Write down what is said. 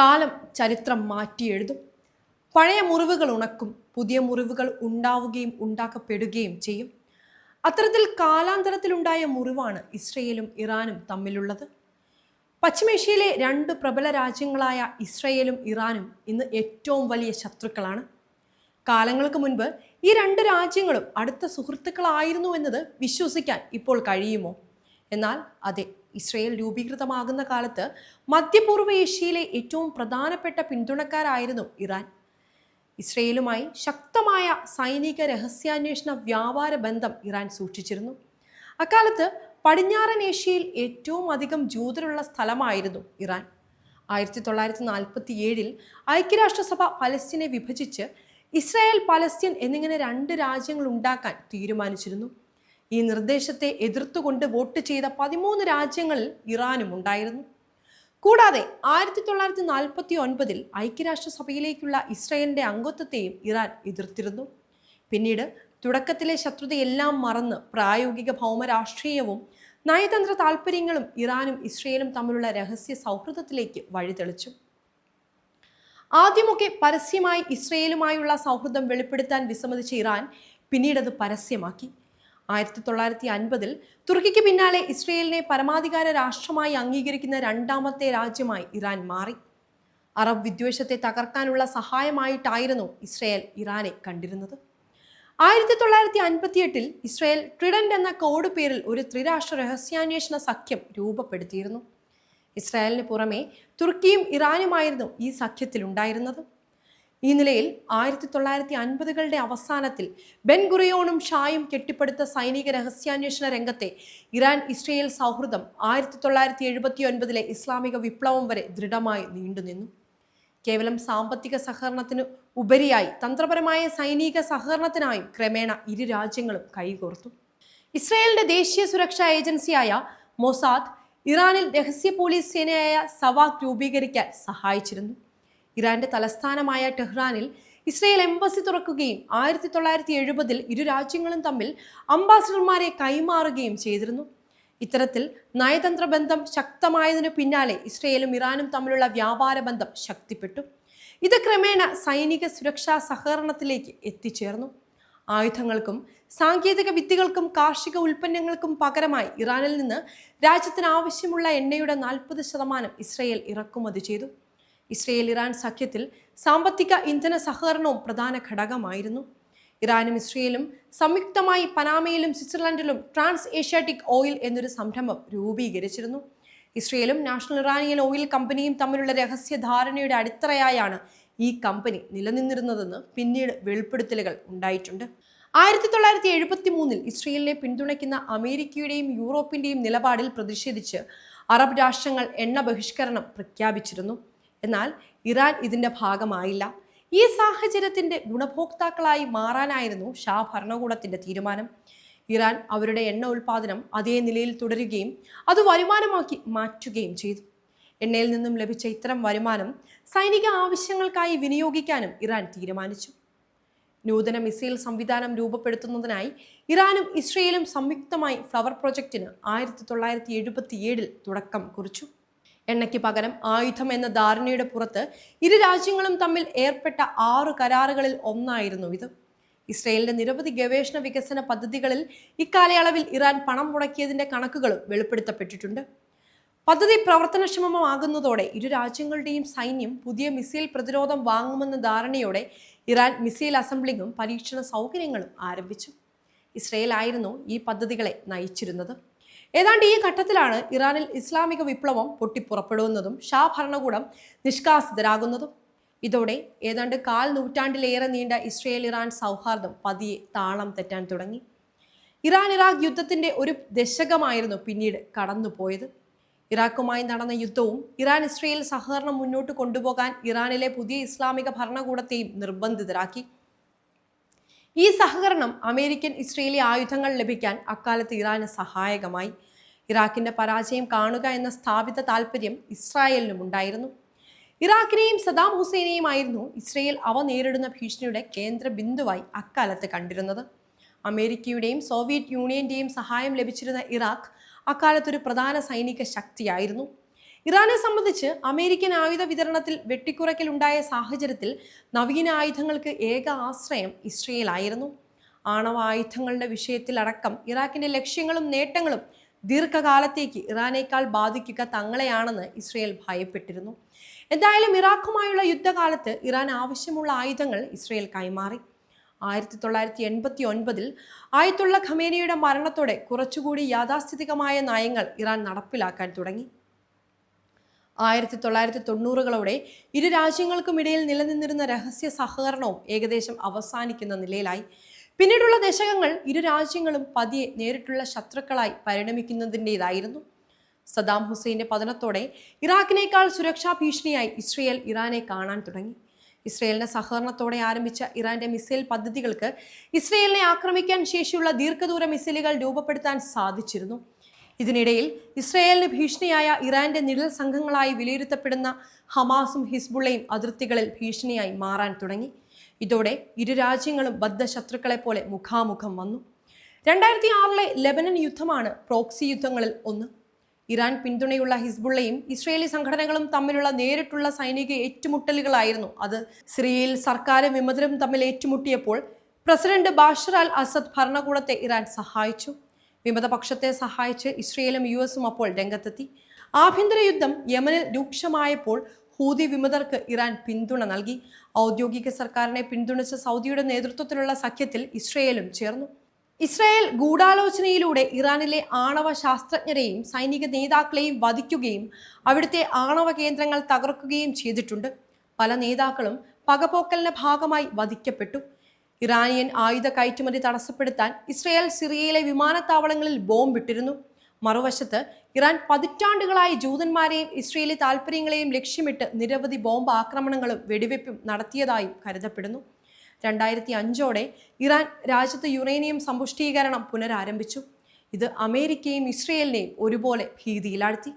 കാലം ചരിത്രം മാറ്റിയെഴുതും പഴയ മുറിവുകൾ ഉണക്കും പുതിയ മുറിവുകൾ ഉണ്ടാവുകയും ഉണ്ടാക്കപ്പെടുകയും ചെയ്യും. അത്തരത്തിൽ കാലാന്തരത്തിലുണ്ടായ മുറിവാണ് ഇസ്രയേലും ഇറാനും തമ്മിലുള്ളത്. പശ്ചിമേഷ്യയിലെ രണ്ട് പ്രബല രാജ്യങ്ങളായ ഇസ്രയേലും ഇറാനും ഇന്ന് ഏറ്റവും വലിയ ശത്രുക്കളാണ്. കാലങ്ങൾക്ക് മുൻപ് ഈ രണ്ട് രാജ്യങ്ങളും അടുത്ത സുഹൃത്തുക്കളായിരുന്നു എന്നത് വിശ്വസിക്കാൻ ഇപ്പോൾ കഴിയുമോ? എന്നാൽ അതെ ഇസ്രയേൽ രൂപീകൃതമാകുന്ന കാലത്ത് മധ്യപൂർവ ഏഷ്യയിലെ ഏറ്റവും പ്രധാനപ്പെട്ട പിന്തുണക്കാരായിരുന്നു ഇറാൻ. ഇസ്രയേലുമായി ശക്തമായ സൈനിക രഹസ്യാന്വേഷണ വ്യാപാര ബന്ധം ഇറാൻ സൂക്ഷിച്ചിരുന്നു. അക്കാലത്ത് പടിഞ്ഞാറൻ ഏഷ്യയിൽ ഏറ്റവും അധികം ജൂതരുള്ള സ്ഥലമായിരുന്നു ഇറാൻ. ആയിരത്തി തൊള്ളായിരത്തി നാൽപ്പത്തി ഏഴിൽ ഐക്യരാഷ്ട്രസഭ പലസ്തീനെ വിഭജിച്ച് ഇസ്രായേൽ പലസ്തീൻ എന്നിങ്ങനെ രണ്ട് രാജ്യങ്ങൾ ഉണ്ടാക്കാൻ തീരുമാനിച്ചിരുന്നു. ഈ നിർദ്ദേശത്തെ എതിർത്തുകൊണ്ട് വോട്ട് ചെയ്ത പതിമൂന്ന് രാജ്യങ്ങളിൽ ഇറാനും ഉണ്ടായിരുന്നു. കൂടാതെ ആയിരത്തി തൊള്ളായിരത്തി നാൽപ്പത്തി ഒൻപതിൽ ഐക്യരാഷ്ട്രസഭയിലേക്കുള്ള ഇസ്രയേലിന്റെ അംഗത്വത്തെയും ഇറാൻ എതിർത്തിരുന്നു. പിന്നീട് തുടക്കത്തിലെ ശത്രുതയെല്ലാം മറന്ന് പ്രായോഗിക ഭൗമരാഷ്ട്രീയവും നയതന്ത്ര താൽപ്പര്യങ്ങളും ഇറാനും ഇസ്രയേലും തമ്മിലുള്ള രഹസ്യ സൗഹൃദത്തിലേക്ക് വഴിതെളിച്ചു. ആദ്യമൊക്കെ പരസ്യമായി ഇസ്രയേലുമായുള്ള സൗഹൃദം വെളിപ്പെടുത്താൻ വിസമ്മതിച്ച ഇറാൻ പിന്നീടത് പരസ്യമാക്കി. ആയിരത്തി തൊള്ളായിരത്തി അൻപതിൽ തുർക്കിക്ക് പിന്നാലെ ഇസ്രയേലിനെ പരമാധികാര രാഷ്ട്രമായി അംഗീകരിക്കുന്ന രണ്ടാമത്തെ രാജ്യമായി ഇറാൻ മാറി. അറബ് വിദ്വേഷത്തെ തകർക്കാനുള്ള സഹായമായിട്ടായിരുന്നു ഇസ്രയേൽ ഇറാനെ കണ്ടിരുന്നത്. ആയിരത്തി തൊള്ളായിരത്തി അൻപത്തിയെട്ടിൽ ഇസ്രയേൽ ട്രിഡന്റ് എന്ന കോഡ് പേരിൽ ഒരു ത്രിരാഷ്ട്ര രഹസ്യാന്വേഷണ സഖ്യം രൂപപ്പെടുത്തിയിരുന്നു. ഇസ്രായേലിന് പുറമെ തുർക്കിയും ഇറാനുമായിരുന്നു ഈ സഖ്യത്തിലുണ്ടായിരുന്നത്. ഈ നിലയിൽ ആയിരത്തി തൊള്ളായിരത്തി അൻപതുകളുടെ അവസാനത്തിൽ ബെൻ ഗുറിയോണും ഷായും കെട്ടിപ്പടുത്ത സൈനിക രഹസ്യാന്വേഷണ രംഗത്തെ ഇറാൻ ഇസ്രയേൽ സൗഹൃദം ആയിരത്തി തൊള്ളായിരത്തി എഴുപത്തി ഒൻപതിലെ ഇസ്ലാമിക വിപ്ലവം വരെ ദൃഢമായി നീണ്ടുനിന്നു. കേവലം സാമ്പത്തിക സഹകരണത്തിന് ഉപരിയായി തന്ത്രപരമായ സൈനിക സഹകരണത്തിനായും ക്രമേണ ഇരു രാജ്യങ്ങളും കൈകോർത്തു. ഇസ്രയേലിന്റെ ദേശീയ സുരക്ഷാ ഏജൻസിയായ മൊസാദ് ഇറാനിൽ രഹസ്യ പോലീസ് സേനയായ സവാക് രൂപീകരിക്കാൻ സഹായിച്ചിരുന്നു. ഇറാന്റെ തലസ്ഥാനമായ ടെഹ്റാനിൽ ഇസ്രയേൽ എംബസി തുറക്കുകയും ആയിരത്തി തൊള്ളായിരത്തി എഴുപതിൽ ഇരു രാജ്യങ്ങളും തമ്മിൽ അംബാസിഡർമാരെ കൈമാറുകയും ചെയ്തിരുന്നു. ഇത്തരത്തിൽ നയതന്ത്ര ബന്ധം ശക്തമായതിനു പിന്നാലെ ഇസ്രയേലും ഇറാനും തമ്മിലുള്ള വ്യാപാര ബന്ധം ശക്തിപ്പെട്ടു. ഇത് ക്രമേണ സൈനിക സുരക്ഷാ സഹകരണത്തിലേക്ക് എത്തിച്ചേർന്നു. ആയുധങ്ങൾക്കും സാങ്കേതിക വിദ്യകൾക്കും കാർഷിക ഉൽപ്പന്നങ്ങൾക്കും പകരമായി ഇറാനിൽ നിന്ന് രാജ്യത്തിന് ആവശ്യമുള്ള എണ്ണയുടെ നാൽപ്പത് ശതമാനം ഇസ്രയേൽ ഇറക്കുമതി ചെയ്തു. ഇസ്രയേൽ ഇറാൻ സഖ്യത്തിൽ സാമ്പത്തിക ഇന്ധന സഹകരണവും പ്രധാന ഘടകമായിരുന്നു. ഇറാനും ഇസ്രയേലും സംയുക്തമായി പനാമയിലും സ്വിറ്റ്സർലൻഡിലും ട്രാൻസ് ഏഷ്യാറ്റിക് ഓയിൽ എന്നൊരു സംരംഭം രൂപീകരിച്ചിരുന്നു. ഇസ്രയേലും നാഷണൽ ഇറാനിയൻ ഓയിൽ കമ്പനിയും തമ്മിലുള്ള രഹസ്യ ധാരണയുടെ അടിത്തറയായാണ് ഈ കമ്പനി നിലനിന്നിരുന്നതെന്ന് പിന്നീട് വെളിപ്പെടുത്തലുകൾ ഉണ്ടായിട്ടുണ്ട്. ആയിരത്തി തൊള്ളായിരത്തി എഴുപത്തി മൂന്നിൽ ഇസ്രയേലിനെ പിന്തുണയ്ക്കുന്ന അമേരിക്കയുടെയും യൂറോപ്പിന്റെയും നിലപാടിൽ പ്രതിഷേധിച്ച് അറബ് രാഷ്ട്രങ്ങൾ എണ്ണ ബഹിഷ്കരണം പ്രഖ്യാപിച്ചിരുന്നു. എന്നാൽ ഇറാൻ ഇതിന്റെ ഭാഗമായില്ല. ഈ സാഹചര്യത്തിന്റെ ഗുണഭോക്താക്കളായി മാറാനായിരുന്നു ഷാ ഭരണകൂടത്തിന്റെ തീരുമാനം. ഇറാൻ അവരുടെ എണ്ണ ഉൽപാദനം അതേ നിലയിൽ തുടരുകയും അത് വരുമാനമാക്കി മാറ്റുകയും ചെയ്തു. എണ്ണയിൽ നിന്നും ലഭിച്ച ഇത്തരം വരുമാനം സൈനിക ആവശ്യങ്ങൾക്കായി വിനിയോഗിക്കാനും ഇറാൻ തീരുമാനിച്ചു. നൂതന മിസൈൽ സംവിധാനം രൂപപ്പെടുത്തുന്നതിനായി ഇറാനും ഇസ്രയേലും സംയുക്തമായി ഫ്ലവർ പ്രൊജക്ടിന് ആയിരത്തി തൊള്ളായിരത്തി തുടക്കം കുറിച്ചു. എണ്ണയ്ക്ക് പകരം ആയുധം എന്ന ധാരണയുടെ പുറത്ത് ഇരു രാജ്യങ്ങളും തമ്മിൽ ഏർപ്പെട്ട ആറ് കരാറുകളിൽ ഒന്നായിരുന്നു ഇത്. ഇസ്രയേലിന്റെ നിരവധി ഗവേഷണ വികസന പദ്ധതികളിൽ ഇക്കാലയളവിൽ ഇറാൻ പണം മുടക്കിയതിന്റെ കണക്കുകളും വെളിപ്പെടുത്തപ്പെട്ടിട്ടുണ്ട്. പദ്ധതി പ്രവർത്തനക്ഷമമാകുന്നതോടെ ഇരു രാജ്യങ്ങളുടെയും സൈന്യം പുതിയ മിസൈൽ പ്രതിരോധം വാങ്ങുമെന്ന ധാരണയോടെ ഇറാൻ മിസൈൽ അസംബ്ലിങ്ങും പരീക്ഷണ സൗകര്യങ്ങളും ആരംഭിച്ചു. ഇസ്രയേൽ ആയിരുന്നു ഈ പദ്ധതികളെ നയിച്ചിരുന്നത്. ഏതാണ്ട് ഈ ഘട്ടത്തിലാണ് ഇറാനിൽ ഇസ്ലാമിക വിപ്ലവം പൊട്ടിപ്പുറപ്പെടുന്നതും ഷാ ഭരണകൂടം നിഷ്കാസിതരാകുന്നതും. ഇതോടെ ഏതാണ്ട് കാൽ നൂറ്റാണ്ടിലേറെ നീണ്ട ഇസ്രയേൽ ഇറാൻ സൗഹാർദ്ദം പതിയെ താളം തെറ്റാൻ തുടങ്ങി. ഇറാൻ ഇറാഖ് യുദ്ധത്തിന്റെ ഒരു ദശകമായിരുന്നു പിന്നീട് കടന്നുപോയത്. ഇറാഖുമായി നടന്ന യുദ്ധവും ഇറാൻ ഇസ്രയേൽ സഹകരണം മുന്നോട്ട് കൊണ്ടുപോകാൻ ഇറാനിലെ പുതിയ ഇസ്ലാമിക ഭരണകൂടത്തെയും നിർബന്ധിതരാക്കി. ഈ സഹകരണം അമേരിക്കൻ ഇസ്രയേലി ആയുധങ്ങൾ ലഭിക്കാൻ അക്കാലത്ത് ഇറാന് സഹായകമായി. ഇറാഖിന്റെ പരാജയം കാണുക എന്ന സ്ഥാപിത താല്പര്യം ഇസ്രായേലിനും ഉണ്ടായിരുന്നു. ഇറാഖിനെയും സദാം ഹുസൈനെയുമായിരുന്നു ഇസ്രയേൽ അവ നേരിടുന്ന ഭീഷണിയുടെ കേന്ദ്ര ബിന്ദുവായി അക്കാലത്ത് കണ്ടിരുന്നത്. അമേരിക്കയുടെയും സോവിയറ്റ് യൂണിയന്റെയും സഹായം ലഭിച്ചിരുന്ന ഇറാഖ് അക്കാലത്തൊരു പ്രധാന സൈനിക ശക്തിയായിരുന്നു. ഇറാനെ സംബന്ധിച്ച് അമേരിക്കൻ ആയുധ വിതരണത്തിൽ വെട്ടിക്കുറയ്ക്കലുണ്ടായ സാഹചര്യത്തിൽ നവീന ആയുധങ്ങൾക്ക് ഏക ആശ്രയം ഇസ്രയേലായിരുന്നു. ആണവ ആയുധങ്ങളുടെ വിഷയത്തിൽ അടക്കം ഇറാഖിന്റെ ലക്ഷ്യങ്ങളും നേട്ടങ്ങളും ദീർഘകാലത്തേക്ക് ഇറാനേക്കാൾ ബാധിക്കുക തങ്ങളെയാണെന്ന് ഇസ്രയേൽ ഭയപ്പെട്ടിരുന്നു. എന്തായാലും ഇറാഖുമായുള്ള യുദ്ധകാലത്ത് ഇറാൻ ആവശ്യമുള്ള ആയുധങ്ങൾ ഇസ്രയേൽ കൈമാറി. ആയിരത്തി തൊള്ളായിരത്തി എൺപത്തി ഒൻപതിൽ ആയത്തുള്ള ഖമേനിയുടെ മരണത്തോടെ കുറച്ചുകൂടി യാഥാസ്ഥിതികമായ നയങ്ങൾ ഇറാൻ നടപ്പിലാക്കാൻ തുടങ്ങി. ആയിരത്തി തൊള്ളായിരത്തി തൊണ്ണൂറുകളോടെ ഇരു രാജ്യങ്ങൾക്കുമിടയിൽ നിലനിന്നിരുന്ന രഹസ്യ സഹകരണവും ഏകദേശം അവസാനിക്കുന്ന നിലയിലായി. പിന്നീടുള്ള ദശകങ്ങൾ ഇരു രാജ്യങ്ങളും പതിയെ നേരിട്ടുള്ള ശത്രുക്കളായി പരിണമിക്കുന്നതിന്റെതായിരുന്നു. സദാം ഹുസൈന്റെ പതനത്തോടെ ഇറാഖിനേക്കാൾ സുരക്ഷാ ഭീഷണിയായി ഇസ്രയേൽ ഇറാനെ കാണാൻ തുടങ്ങി. ഇസ്രയേലിന്റെ സഹകരണത്തോടെ ആരംഭിച്ച ഇറാന്റെ മിസൈൽ പദ്ധതികൾക്ക് ഇസ്രയേലിനെ ആക്രമിക്കാൻ ശേഷിയുള്ള ദീർഘദൂര മിസൈലുകൾ രൂപപ്പെടുത്താൻ സാധിച്ചിരുന്നു. ഇതിനിടയിൽ ഇസ്രയേലിന് ഭീഷണിയായ ഇറാന്റെ നിഴൽ സംഘങ്ങളായി വിലയിരുത്തപ്പെടുന്ന ഹമാസും ഹിസ്ബുള്ളയും അതിർത്തികളിൽ ഭീഷണിയായി മാറാൻ തുടങ്ങി. ഇതോടെ ഇരു രാജ്യങ്ങളും ബദ്ധ ശത്രുക്കളെ പോലെ മുഖാമുഖം വന്നു. രണ്ടായിരത്തി ആറിലെ ലെബനൻ യുദ്ധമാണ് പ്രോക്സി യുദ്ധങ്ങളിൽ ഒന്ന്. ഇറാൻ പിന്തുണയുള്ള ഹിസ്ബുള്ളയും ഇസ്രയേലി സംഘടനകളും തമ്മിലുള്ള നേരിട്ടുള്ള സൈനിക ഏറ്റുമുട്ടലുകളായിരുന്നു അത്. സിറിയയിൽ സർക്കാരും വിമതരും തമ്മിൽ ഏറ്റുമുട്ടിയപ്പോൾ പ്രസിഡന്റ് ബാഷർ അൽ അസദ് ഭരണകൂടത്തെ ഇറാൻ സഹായിച്ചു. വിമതപക്ഷത്തെ സഹായിച്ച് ഇസ്രയേലും യു എസും അപ്പോൾ രംഗത്തെത്തി. ആഭ്യന്തര യുദ്ധം യമനിൽ രൂക്ഷമായപ്പോൾ ഹൂതി വിമതർക്ക് ഇറാൻ പിന്തുണ നൽകി. ഔദ്യോഗിക സർക്കാരിനെ പിന്തുണച്ച സൗദിയുടെ നേതൃത്വത്തിലുള്ള സഖ്യത്തിൽ ഇസ്രയേലും ചേർന്നു. ഇസ്രായേൽ ഗൂഢാലോചനയിലൂടെ ഇറാനിലെ ആണവ ശാസ്ത്രജ്ഞരെയും സൈനിക നേതാക്കളെയും വധിക്കുകയും അവിടുത്തെ ആണവ കേന്ദ്രങ്ങൾ തകർക്കുകയും ചെയ്തിട്ടുണ്ട്. പല നേതാക്കളും പകപോക്കലിന്റെ ഭാഗമായി വധിക്കപ്പെട്ടു. ഇറാനിയൻ ആയുധ കയറ്റുമതി തടസ്സപ്പെടുത്താൻ ഇസ്രയേൽ സിറിയയിലെ വിമാനത്താവളങ്ങളിൽ ബോംബിട്ടിരുന്നു മറുവശത്ത് ഇറാൻ പതിറ്റാണ്ടുകളായി ജൂതന്മാരെയും ഇസ്രയേലി താൽപ്പര്യങ്ങളെയും ലക്ഷ്യമിട്ട് നിരവധി ബോംബ് ആക്രമണങ്ങളും വെടിവെപ്പും നടത്തിയതായും കരുതപ്പെടുന്നു. രണ്ടായിരത്തി അഞ്ചോടെ ഇറാൻ രാജ്യത്ത് യുറേനിയം സമ്പുഷ്ടീകരണം പുനരാരംഭിച്ചു. ഇത് അമേരിക്കയും ഇസ്രയേലിനെയും ഒരുപോലെ ഭീതിയിലാഴ്ത്തി.